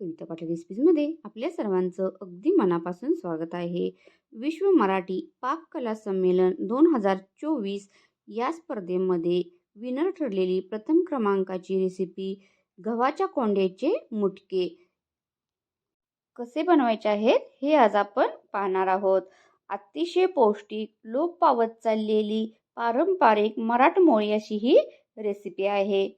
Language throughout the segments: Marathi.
कविता पाटील रेसिपीजमध्ये आपल्या सर्वांचं अगदी मनापासून स्वागत आहे. विश्व मराठी पाककला संमेलन दोन हजार चोवीस या स्पर्धेमध्ये विनर ठरलेली प्रथम क्रमांकाची रेसिपी गव्हाच्या कोंड्याचे मुटके. कसे बनवायचे आहेत हे आज आपण पाहणार आहोत. अतिशय पौष्टिक लोप पावत चाललेली पारंपरिक मराठमोळी अशी ही रेसिपी आहे.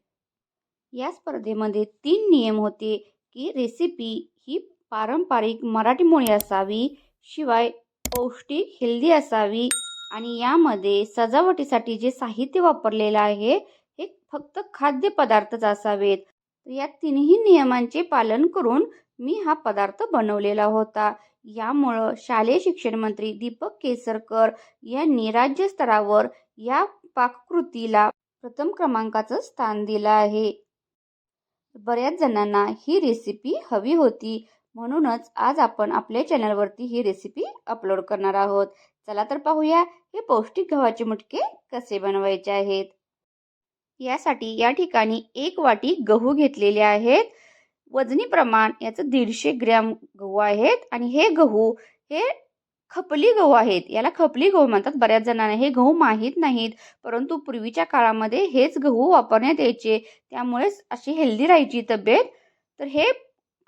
या स्पर्धेमध्ये तीन नियम होते. की रेसिपी ही पारंपरिक मराठीमोळी असावी शिवाय पौष्टिक हेल्दी असावी. आणि यामध्ये सजावटीसाठी जे साहित्य वापरलेलं आहे हे फक्त खाद्यपदार्थच असावेत. या तिन्ही नियमांचे पालन करून मी हा पदार्थ बनवलेला होता. यामुळं शालेय शिक्षण मंत्री दीपक केसरकर यांनी राज्यस्तरावर या पाककृतीला प्रथम क्रमांकाचं स्थान दिलं आहे. बऱ्याच जणांना ही रेसिपी हवी होती. म्हणूनच आज आपण आपल्या चॅनलवरती ही रेसिपी अपलोड करणार आहोत. चला तर पाहूया हे पौष्टिक गव्हाचे मुटके कसे बनवायचे आहेत. यासाठी या ठिकाणी एक वाटी गहू घेतलेले आहेत. वजनी प्रमाण याचं दीडशे ग्रॅम गहू आहेत आणि हे गहू हे खपली गहू आहेत. याला खपली गहू म्हणतात. बऱ्याच जणांना हे गहू माहीत नाहीत. परंतु पूर्वीच्या काळामध्ये हेच गहू वापरण्यात यायचे. त्यामुळेच अशी हेल्दी राहायची तब्येत. तर हे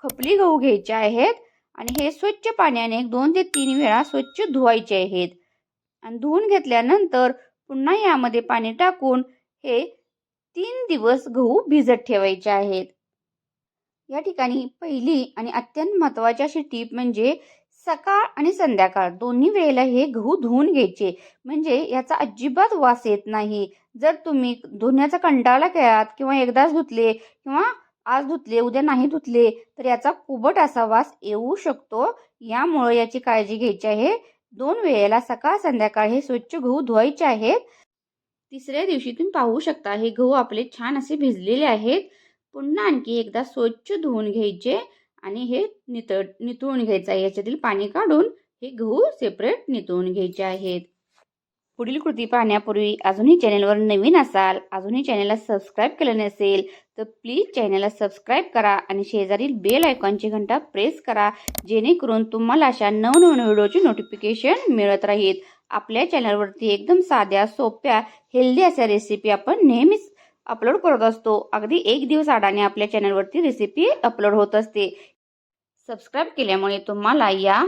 खपली गहू घ्यायचे आहेत आणि हे स्वच्छ पाण्याने दोन ते तीन वेळा स्वच्छ धुवायचे आहेत. आणि धुवून घेतल्यानंतर पुन्हा यामध्ये पाणी टाकून हे तीन दिवस गहू भिजत ठेवायचे आहेत. या ठिकाणी पहिली आणि अत्यंत महत्त्वाची अशी टीप म्हणजे सकाळ आणि संध्याकाळ दोन्ही वेळेला हे गहू धुवून घ्यायचे. म्हणजे याचा अजिबात वास येत नाही. जर तुम्ही धुण्याचा कंटाळा केळात किंवा एकदाच धुतले किंवा आज धुतले उद्या नाही धुतले तर याचा कुबट असा वास येऊ शकतो. यामुळे याची काळजी घ्यायची आहे. दोन वेळेला सकाळ संध्याकाळ हे स्वच्छ गहू धुवायचे आहेत. तिसऱ्या दिवशी तुम्ही पाहू शकता हे गहू आपले छान असे भिजलेले आहेत. पुन्हा आणखी एकदा स्वच्छ धुवून घ्यायचे. आणि हे नितळ नितळून घ्यायचं आहे. याच्यातील पाणी काढून हे गहू सेपरेट नितळून घ्यायचे आहेत. पुढील कृती पाहण्यापूर्वी अजूनही चॅनलवर नवीन असाल अजूनही चॅनेलला सबस्क्राईब केलं नसेल तर प्लीज चॅनेलला सबस्क्राईब करा आणि शेजारील बेल आयकॉनची घंटा प्रेस करा जेणेकरून तुम्हाला अशा नवनवीन व्हिडिओची नोटिफिकेशन मिळत राहील. आपल्या चॅनलवरती एकदम साध्या सोप्या हेल्दी अशा रेसिपी आपण नेहमीच अपलोड करत असतो. अगदी एक दिवस आडाने आपल्या चॅनलवरती रेसिपी अपलोड होत असते. सबस्क्राईब केल्यामुळे तुम्हाला या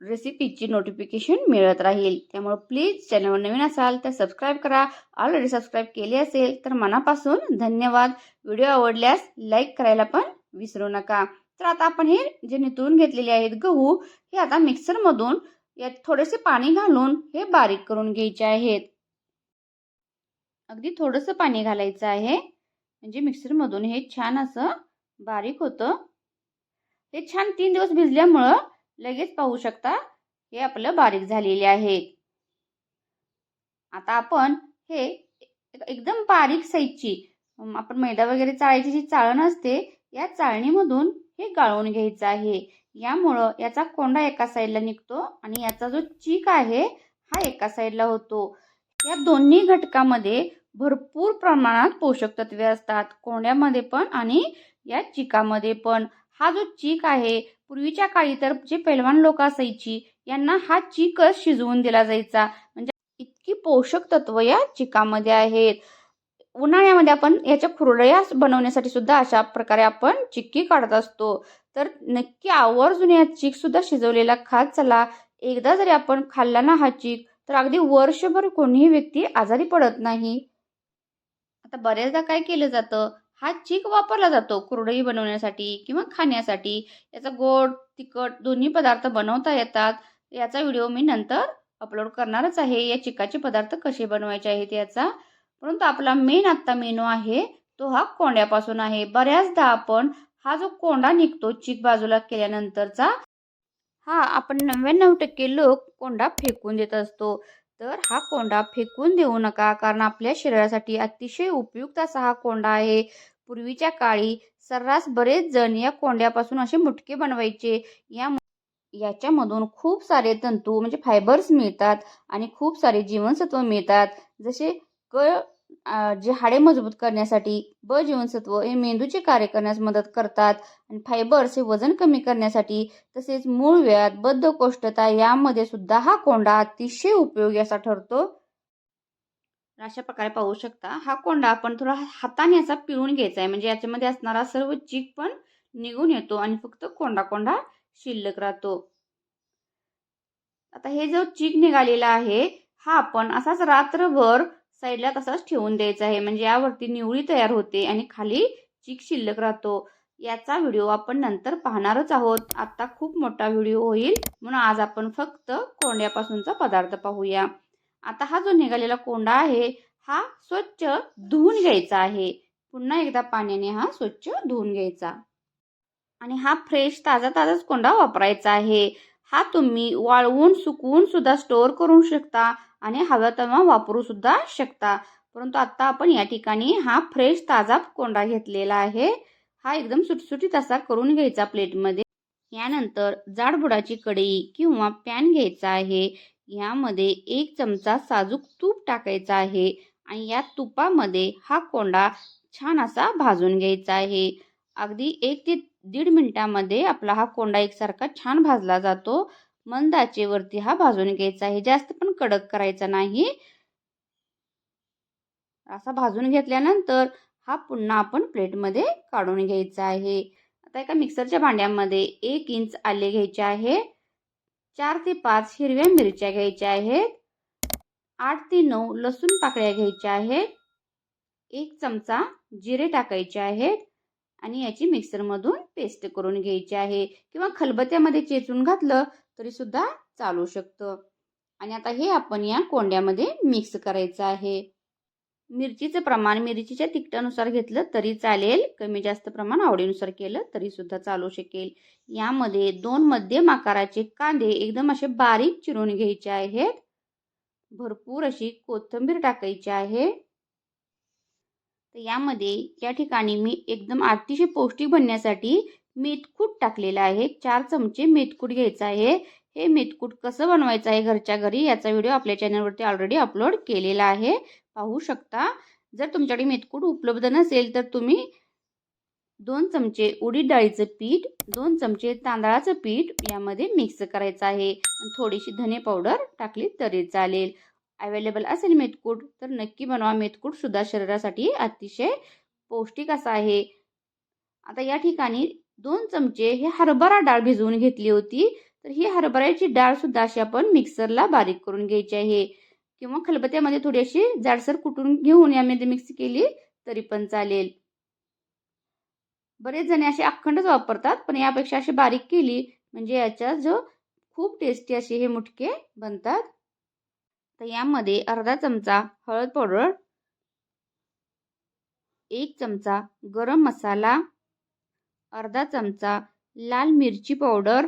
रेसिपीची नोटिफिकेशन मिळत राहील. त्यामुळे प्लीज चॅनलवर नवीन असाल तर सबस्क्राईब करा. ऑलरेडी सबस्क्राईब केले असेल तर मनापासून धन्यवाद. व्हिडिओ आवडल्यास लाईक करायला पण विसरू नका. तर आता आपण हे जे नितळून घेतलेले आहेत गहू हे आता मिक्सरमधून यात थोडेसे पाणी घालून हे बारीक करून घ्यायचे आहेत. अगदी थोडंसं पाणी घालायचं आहे. म्हणजे मिक्सरमधून हे छान असं बारीक होतं. हे छान तीन दिवस भिजल्यामुळं लगेच पाहू शकता हे आपलं बारीक झालेले आहे आता आपण हे एकदम बारीक साईजची आपण मैदा वगैरे चाळायची जी चाळण असते या चाळणीमधून हे गाळून घ्यायचं आहे. यामुळं याचा कोंडा एका साईडला निघतो आणि याचा जो चीक आहे हा एका साईडला होतो. या दोन्ही घटकामध्ये भरपूर प्रमाणात पोषक तत्वे असतात. कोंड्यामध्ये पण आणि या चिकामध्ये पण. हा जो चीक आहे पूर्वीच्या काळी तर जे पैलवान लोक असायची यांना हा चीकच शिजवून दिला जायचा. म्हणजे इतकी पोषक तत्व या चिकामध्ये आहेत. उन्हाळ्यामध्ये आपण याच्या खुरड्या बनवण्यासाठी सुद्धा अशा प्रकारे आपण चिक्की काढत असतो. तर नक्की आवर्जून या चीक सुद्धा शिजवलेला खात चला एकदा जरी आपण खाल्ला ना हा चीक तर अगदी वर्षभर कोणीही व्यक्ती आजारी पडत नाही. आता बऱ्याचदा काय केलं जातं? हा चीक वापरला जातो कुरडई बनवण्यासाठी किंवा खाण्यासाठी. याचा गोड तिखट दोन्ही पदार्थ बनवता येतात. याचा व्हिडिओ मी नंतर अपलोड करणारच आहे. या चिकाचे पदार्थ कसे बनवायचे आहेत याचा? परंतु आपला मेन आत्ता मेनू आहे तो हा कोंड्यापासून आहे. बऱ्याचदा आपण हा जो कोंडा निघतो चीक बाजूला केल्यानंतरचा हा आपण नव्याण्णव टक्के लोक कोंडा फेकून देत असतो. तर हा कोंडा फेकून देऊ नका कारण आपल्या शरीरासाठी अतिशय उपयुक्त असा हा कोंडा आहे. पूर्वीच्या काळी सर्रास बरेच जण या कोंड्यापासून असे मुटके बनवायचे. या याच्यामधून खूप सारे तंतू म्हणजे फायबर्स मिळतात आणि खूप सारे जीवनसत्व मिळतात. जसे क जे हाडे मजबूत करण्यासाठी ब जीवनसत्व हे मेंदूचे कार्य करण्यास मदत करतात. आणि फायबर्स हे वजन कमी करण्यासाठी तसेच मूळ मूळव्याध बद्धकोष्ठता यामध्ये सुद्धा हा कोंडा अतिशय उपयोगी असा ठरतो. अशा प्रकारे पाहू शकता हा कोंडा आपण थोडा हाताने असा पिळून घ्यायचा आहे. म्हणजे याच्यामध्ये असणारा सर्व चीक पण निघून येतो आणि फक्त कोंडा कोंडा शिल्लक राहतो. आता हे जो चीक निघालेला आहे हा आपण असाच रात्रभर साईडला तसाच ठेवून द्यायचा आहे. म्हणजे यावरती निवळी तयार होते आणि खाली चीक शिल्लक राहतो. याचा व्हिडिओ आपण नंतर पाहणारच आहोत. आता खूप मोठा व्हिडिओ होईल म्हणून आज आपण फक्त कोंड्यापासूनचा पदार्थ पाहूया. आता हा जो निघालेला कोंडा आहे हा स्वच्छ धुवून घ्यायचा आहे. पुन्हा एकदा पाण्याने हा स्वच्छ धुवून घ्यायचा. आणि हा फ्रेश ताजा ताजाच कोंडा वापरायचा आहे. हा तुम्ही वाळवून सुकवून सुद्धा स्टोअर करू शकता आणि हव्या तेव्हा वापरू सुद्धा शकता. परंतु आता आपण या ठिकाणी हा फ्रेश ताजा कोंडा घेतलेला आहे. हा एकदम सुटसुटीत असा करून घ्यायचा प्लेटमध्ये यानंतर जाडबुडाची कढई किंवा पॅन घ्यायचा आहे. यामध्ये एक चमचा साजूक तूप टाकायचा आहे आणि या तुपामध्ये हा कोंडा छान असा भाजून घ्यायचा आहे. अगदी एक ते दीड मिनिटामध्ये आपला हा कोंडा एकसारखा छान भाजला जातो. मंद आचेवरती हा भाजून घ्यायचा आहे. जास्त पण कडक करायचा नाही. असा भाजून घेतल्यानंतर हा पुन्हा आपण प्लेटमध्ये काढून घ्यायचा आहे. आता एका मिक्सरच्या भांड्यामध्ये एक इंच आले घ्यायचे आहे. चार ते पाच हिरव्या मिरच्या घ्यायच्या आहेत. आठ ते नऊ लसूण पाकळ्या घ्यायच्या आहेत. एक चमचा जिरे टाकायचे आहेत. आणि याची मिक्सरमधून पेस्ट करून घ्यायची आहे. किंवा खलबत्यामध्ये चेचून घातलं तरी सुद्धा चालू शकतं. आणि आता हे आपण या कोंड्यामध्ये मिक्स करायचं आहे. मिरचीचं प्रमाण मिरचीच्या तिखटानुसार घेतलं तरी चालेल. कमी जास्त प्रमाण आवडीनुसार केलं तरी सुद्धा चालू शकेल. यामध्ये दोन मध्यम आकाराचे कांदे एकदम असे बारीक चिरून घ्यायचे आहेत. भरपूर अशी कोथिंबीर टाकायची आहे. तर यामध्ये या ठिकाणी मी एकदम अतिशय पौष्टिक बनण्यासाठी मेथकूट टाकलेलं आहे. चार चमचे मेथकूट घ्यायचं आहे. हे मेथकूट कसं बनवायचं आहे घरच्या घरी याचा व्हिडिओ आपल्या चॅनलवरती ऑलरेडी अपलोड केलेला आहे. पाहू शकता. जर तुमच्याकडे मेथकूट उपलब्ध नसेल तर तुम्ही दोन चमचे उडीद डाळीचं पीठ दोन चमचे तांदळाचं पीठ यामध्ये मिक्स करायचं आहे. थोडीशी धने पावडर टाकली तरी चालेल. अवेलेबल असेल मेथकूट तर नक्की बनवा मेथकूट. सुद्धा शरीरासाठी अतिशय पौष्टिक असा आहे. आता या ठिकाणी दोन चमचे हे हरभरा डाळ भिजवून घेतली होती. तर ही हरभऱ्याची डाळ सुद्धा अशी आपण मिक्सरला बारीक करून घ्यायची आहे. किंवा खलबत्यामध्ये थोडी अशी जाडसर कुटून घेऊन यामध्ये मिक्स केली तरी पण चालेल. बरेच जण असे अखंडच वापरतात पण यापेक्षा अशी बारीक केली म्हणजे याच्या जो खूप टेस्टी असे हे मुटके बनतात. तर यामध्ये अर्धा चमचा हळद पावडर एक चमचा गरम मसाला अर्धा चमचा लाल मिरची पावडर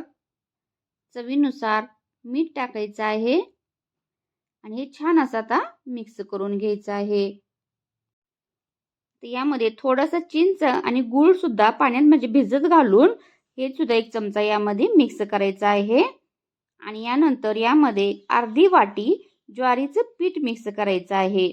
चवीनुसार मीठ टाकायचं आहे आणि हे छान असं आता मिक्स करून घ्यायचं आहे. तर यामध्ये थोडंसं चिंच आणि गूळ सुद्धा पाण्यात म्हणजे भिजत घालून हे सुद्धा एक चमचा यामध्ये मिक्स करायचं आहे. आणि यानंतर यामध्ये अर्धी वाटी ज्वारीचं पीठ मिक्स करायचं आहे.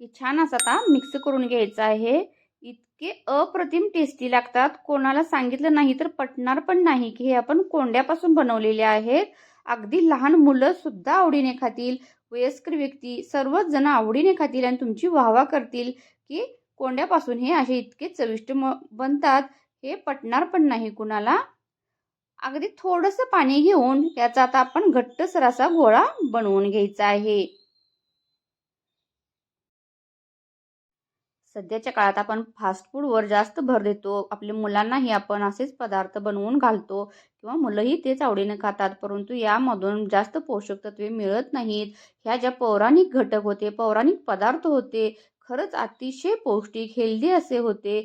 हे छान असं आता मिक्स करून घ्यायचं आहे. इतके अप्रतिम टेस्टी लागतात. कोणाला सांगितलं नाही तर पटणार पण नाही की हे आपण कोंड्यापासून बनवलेले आहेत. अगदी लहान मुलं सुद्धा आवडीने खातील. वयस्कर व्यक्ती सर्वच जण आवडीने खातील आणि तुमची वाहवा करतील की कोंड्यापासून हे असे इतके चविष्ट बनतात. हे पटणार पण नाही कुणाला. अगदी थोडंसं पाणी घेऊन याचा आता आपण घट्टसर असा गोळा बनवून घ्यायचा आहे. सध्याच्या काळात आपण फास्ट फूडवर जास्त भर देतो. आपल्या मुलांनाही आपण असेच पदार्थ बनवून घालतो किंवा मुलंही तेच आवडीने खातात परंतु यामधून जास्त पोषक तत्वे मिळत नाहीत. ह्या ज्या पौराणिक घटक होते पौराणिक पदार्थ होते खरंच अतिशय पौष्टिक हेल्दी असे होते.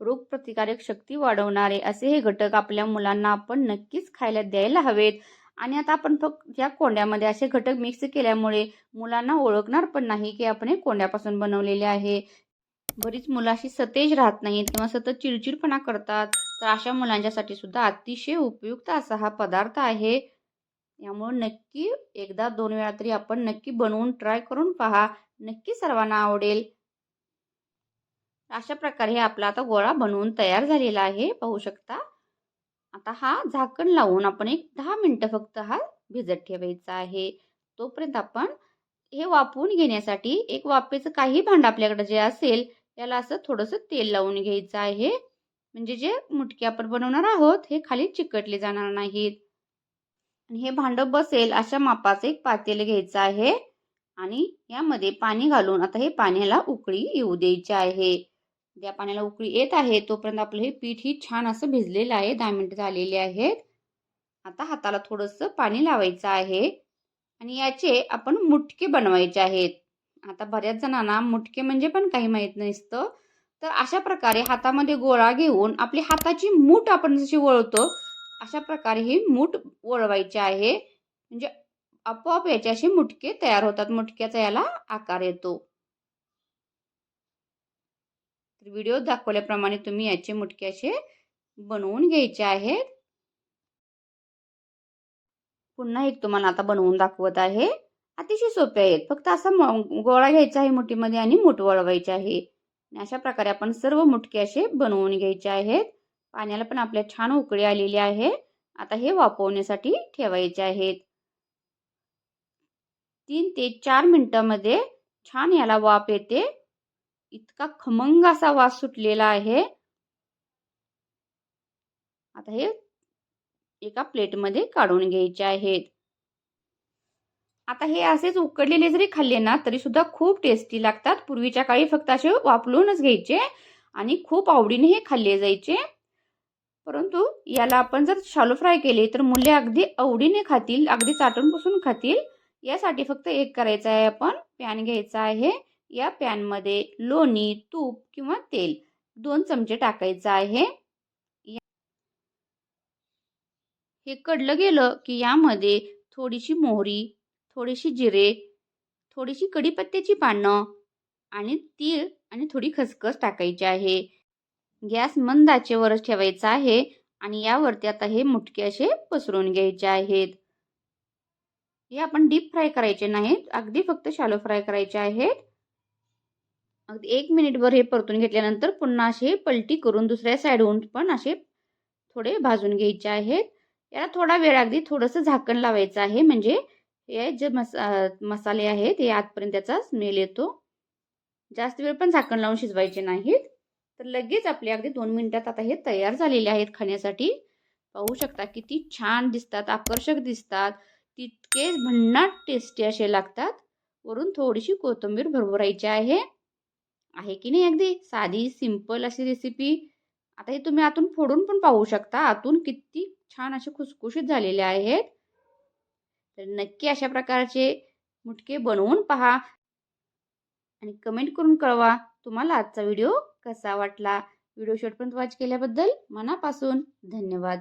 रोगप्रतिकारक शक्ती वाढवणारे असे हे घटक आपल्या मुलांना आपण नक्कीच खायला द्यायला हवेत. आणि आता आपण फक्त या कोंड्यामध्ये असे घटक मिक्स केल्यामुळे मुलांना ओळखणार पण नाही की आपण हे कोंड्यापासून बनवलेले आहे. बरीच मुलं अशी सतेज राहत नाहीत किंवा सतत चिडचिडपणा करतात. तर अशा मुलांच्यासाठी सुद्धा अतिशय उपयुक्त असा हा पदार्थ आहे. यामुळे नक्की एकदा दोन वेळा तरी आपण नक्की बनवून ट्राय करून पहा. नक्की सर्वांना आवडेल. अशा प्रकारे आपला आता गोळा बनवून तयार झालेला आहे. पाहू शकता. आता हा झाकण लावून आपण एक दहा मिनटं फक्त हा भिजत ठेवायचा आहे. तोपर्यंत आपण हे वाफवून घेण्यासाठी एक वाफेचं काही भांडं आपल्याकडे जे असेल याला असं थोडंसं तेल लावून घ्यायचं आहे. म्हणजे जे मुटके आपण बनवणार आहोत हे खाली चिकटले जाणार नाहीत. आणि हे भांडं बसेल अशा मापाचं एक पातेल घ्यायचं आहे. आणि यामध्ये पाणी घालून आता हे पाण्याला उकळी येऊ द्यायची आहे. ज्या पाण्याला उकळी येत आहे तोपर्यंत आपलं हे पीठ ही छान असं भिजलेलं आहे. दहा मिनिटं झालेली आहेत. आता हाताला थोडंसं पाणी लावायचं आहे. आणि याचे आपण मुटके बनवायचे आहेत. आता बऱ्याच जणांना मुटके म्हणजे पण काही माहीत नसतं. तर अशा प्रकारे हातामध्ये गोळा घेऊन आपली हाताची मूठ आपण जशी वळवतो अशा प्रकारे ही मूठ वळवायची आहे. म्हणजे आपोआप याचे असे मुटके तयार होतात. मुटक्याचा याला आकार येतो. तर व्हिडिओ दाखवल्याप्रमाणे तुम्ही याचे मुटके असे बनवून घ्यायचे आहेत. पुन्हा एक तुम्हाला आता बनवून दाखवत आहे. अतिशय सोपे आहेत. फक्त असा गोळा घ्यायचा आहे मुठीमध्ये आणि मूठ वळवायचे आहे. अशा प्रकारे आपण सर्व मुटके असे बनवून घ्यायचे आहेत. पाण्याला पण आपल्या छान उकळी आलेली आहे. आता हे वापरण्यासाठी ठेवायचे आहेत. तीन ते चार मिनिटामध्ये छान याला वाफ येते. इतका खमंग असा वास सुटलेला आहे. आता हे एका प्लेटमध्ये काढून घ्यायचे आहेत. आता हे असेच उकडलेले जरी खाल्ले ना तरी सुद्धा खूप टेस्टी लागतात. पूर्वीच्या काळी फक्त असे वापरूनच घ्यायचे आणि खूप आवडीने हे खाल्ले जायचे. परंतु याला आपण जर शालो फ्राय केले तर मुले अगदी आवडीने खातील अगदी चाटून पुसून खातील. यासाठी फक्त एक करायचं आहे आपण पॅन घ्यायचा आहे. या पॅनमध्ये लोणी तूप किंवा तेल. दोन चमचे टाकायचं आहे. हे कडलं गेलं की यामध्ये थोडीशी मोहरी थोडीशी जिरे थोडीशी कढीपत्त्याची पानं आणि तीळ आणि थोडी खसखस टाकायची आहे. गॅस मंदाचेवरच ठेवायचा आहे आणि यावरती आता हे मुटके असे पसरून घ्यायचे आहेत. हे आपण डीप फ्राय करायचे नाहीत अगदी फक्त शालो फ्राय करायचे आहेत. अगदी एक मिनिटभर हे परतून घेतल्यानंतर पुन्हा असे पलटी करून दुसऱ्या साईडहून पण असे थोडे भाजून घ्यायचे आहेत. याला थोडा वेळ अगदी थोडंसं झाकण लावायचं आहे. म्हणजे हे जे मसा मसाले आहेत हे आतपर्यंत त्याचा स्मेल येतो. जास्त वेळ पण झाकण लावून शिजवायचे नाहीत. तर लगेच आपले अगदी दोन मिनिटात आता हे तयार झालेले आहेत खाण्यासाठी. पाहू शकता किती छान दिसतात आकर्षक दिसतात. तितके भन्नाट टेस्टी असे लागतात. वरून थोडीशी कोथिंबीर भरभरायची आहे. आहे की नाही अगदी? साधी सिंपल अशी रेसिपी आता हे तुम्ही आतून फोडून पण पाहू शकता. आतून किती छान असे खुसखुशीत झालेले आहेत. तर नक्की अशा प्रकारचे मुटके बनवून पहा. आणि कमेंट करून कळवा तुम्हाला आजचा व्हिडिओ कसा वाटला. व्हिडिओ शेवटपर्यंत वॉच केल्याबद्दल मनापासून धन्यवाद.